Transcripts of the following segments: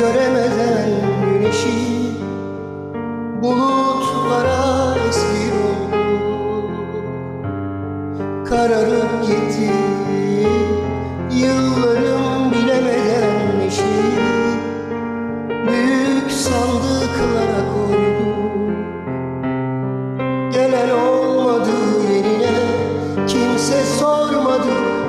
göremeden güneşi Bulutlara esir oldu Kararıp gitti Yıllarım bilemeden işi Büyük sandıklara koydu Gelen olmadı yerine Kimse sormadı.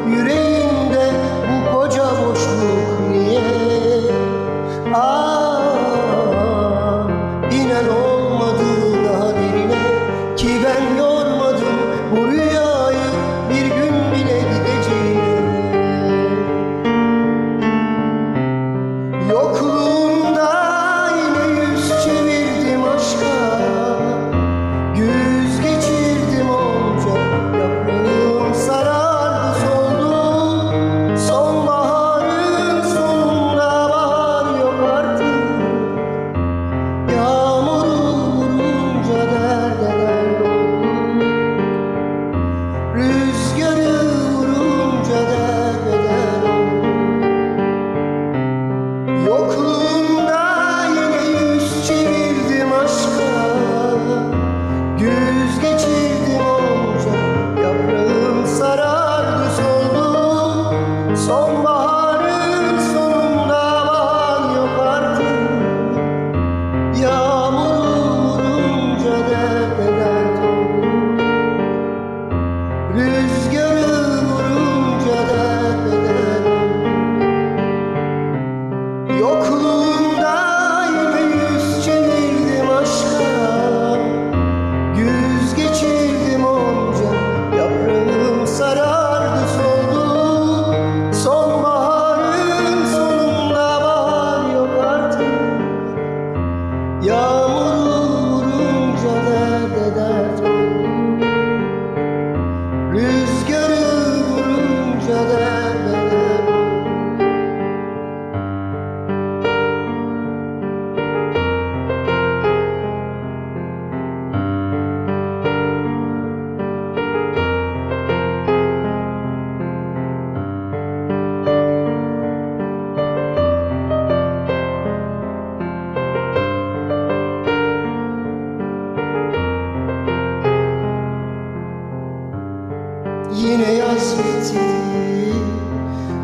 Yine yaz bitti.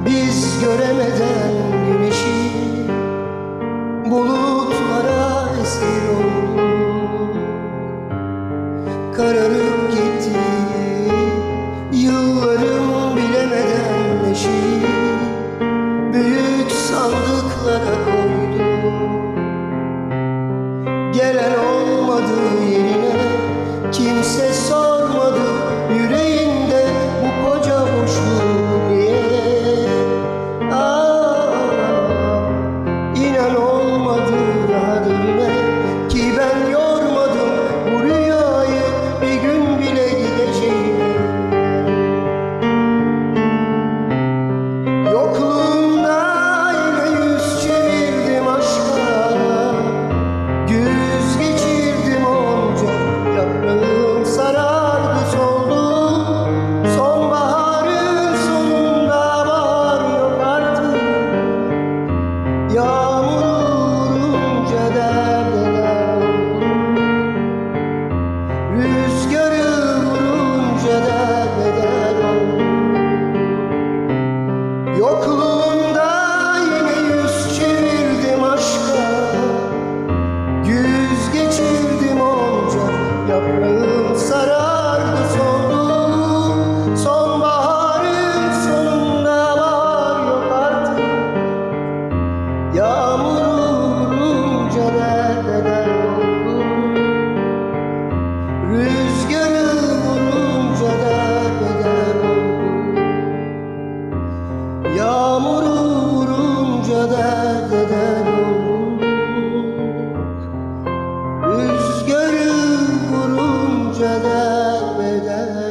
Biz göremeden güneşi Bulutlara esir olduk. Kararıp gitti. Yıllarım bilemeden neşeyi Büyük sandıklara koyduk Yağmur vurunca dert eder olduk Rüzgarı vurunca dert eder